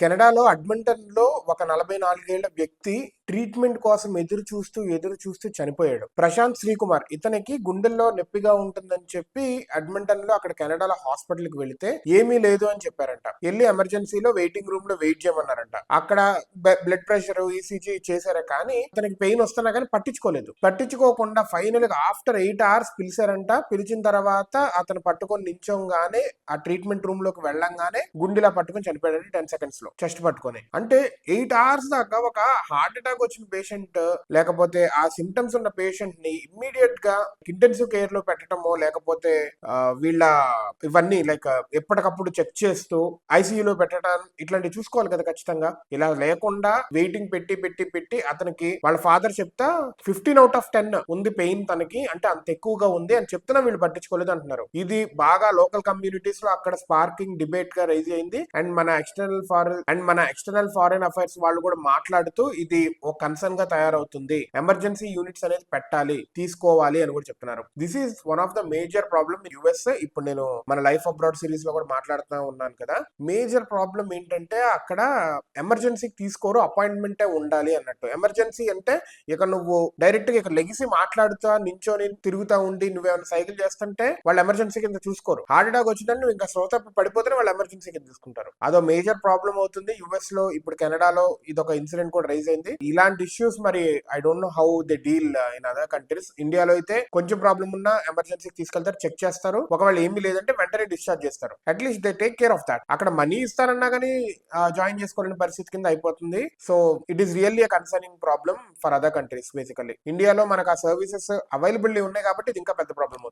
కెనడాలో అడ్మంటన్లో ఒక నలభై నాలుగేళ్ళ వ్యక్తి ట్రీట్మెంట్ కోసం ఎదురు చూస్తూ ఎదురు చూస్తూ చనిపోయాడు. ప్రశాంత్ శ్రీకుమార్ ఇతనికి గుండెల్లో నొప్పిగా ఉంటుందని చెప్పి అడ్మంటన్లో అక్కడ కెనడాలో హాస్పిటల్కి వెళితే ఏమీ లేదు అని చెప్పారంట. వెళ్ళి ఎమర్జెన్సీలో వెయిటింగ్ రూమ్లో వెయిట్ చేయమన్నారంట. అక్కడ బ్లడ్ ప్రెషర్ ఈసీజీ చేశారా కానీ అతనికి పెయిన్ వస్తున్నా కానీ పట్టించుకోలేదు. పట్టించుకోకుండా ఫైనల్గా ఆఫ్టర్ ఎయిట్ అవర్స్ పిలిచారంట. పిలిచిన తర్వాత అతను పట్టుకొని నించోగానే ఆ ట్రీట్మెంట్ రూమ్లోకి వెళ్ళంగానే గుండెలా పట్టుకొని చనిపోయాడు టెన్ సెకండ్స్లో చెస్ట్ పట్టుకొని. అంటే ఎయిట్ అవర్స్ దాకా ఒక హార్ట్ అటాక్ వచ్చిన పేషెంట్ లేకపోతే ఆ సిమ్టమ్స్ ఉన్న పేషెంట్ని ఇమ్మీడియట్గా ఇంటెన్సివ్ కేర్లో పెట్టడమో లేకపోతే వీళ్ళ ఇవన్నీ లైక్ ఎప్పటికప్పుడు చెక్ చేస్తూ ఐసీయూలో లో పెట్టడం ఇట్లాంటివి చూసుకోవాలి కదా ఖచ్చితంగా. ఇలా లేకుండా వెయిటింగ్ పెట్టి పెట్టి పెట్టి అతనికి వాళ్ళ ఫాదర్ చెప్తా ఫిఫ్టీన్ అవుట్ ఆఫ్ టెన్ ఉంది పెయిన్ తనకి అంటే అంత ఎక్కువగా ఉంది అని చెప్తున్నా వీళ్ళు పట్టించుకోలేదు అంటున్నారు. ఇది బాగా లోకల్ కమ్యూనిటీస్లో అక్కడ స్పార్కింగ్ డిబేట్గా రైజ్ అయింది. అండ్ మన ఎక్స్టర్నల్ ఫారెన్ అండ్ మన ఎక్స్టర్నల్ ఫారెన్ అఫైర్స్ వాళ్ళు కూడా మాట్లాడుతూ ఇది ఒక కన్సర్న్గా తయారవుతుంది. ఎమర్జెన్సీ యూనిట్స్ అనేది పెట్టాలి తీసుకోవాలి అని కూడా చెప్తున్నారు. This is one of the major problem US ఇప్పుడు నేను మన లైఫ్ అబ్రాడ్ సిరీస్లో కూడా మాట్లాడుతూ ఉన్నాను కదా. మేజర్ ప్రాబ్లం ఏంటంటే అక్కడ ఎమర్జెన్సీ తీసుకోరు అపాయింట్మెంటే ఉండాలి అన్నట్టు. ఎమర్జెన్సీ అంటే ఇక నువ్వు డైరెక్ట్గా ఇక లెగిసి మాట్లాడుతా నించొని తిరుగుతా ఉండి నువ్వేమైనా సైకిల్ చేస్తుంటే వాళ్ళు ఎమర్జెన్సీ కింద చూసుకోరు. హార్ట్ అటాక్ వచ్చిందంటే నువ్వు ఇంకా శ్రోత పడిపోతేనే వాళ్ళు ఎమర్జెన్సీ కింద తీసుకుంటారు. అదో మేజర్ ప్రాబ్లం అవుతుంది. యుఎస్లో ఇప్పుడు కెనడాలో ఇది ఒక ఇన్సిడెంట్ కూడా రైజ్ అయింది. ఇలాంటి ఇష్యూస్ మరి I don't know how they deal in other countries ఇండియాలో అయితే కొంచెం ప్రాబ్లం ఉన్నా ఎమర్జెన్సీకి తీసుకెళ్తారు చెక్ చేస్తారు. ఒకవేళ ఏమీ లేదంటే వెంటనే డిశ్చార్జ్ చేస్తారు. At least they take care of that అక్కడ మనీ ఇస్తారన్నా కానీ జాయిన్ uh, చేసుకోలేని పరిస్థితి కింద అయిపోతుంది. So it is really concerning problem for other countries basically ఇండియాలో మనకు ఆ సర్వీసెస్ అవైలబిలిటీ ఉన్నాయి కాబట్టి ఇది ఇంకా పెద్ద ప్రాబ్లం అవుతుంది.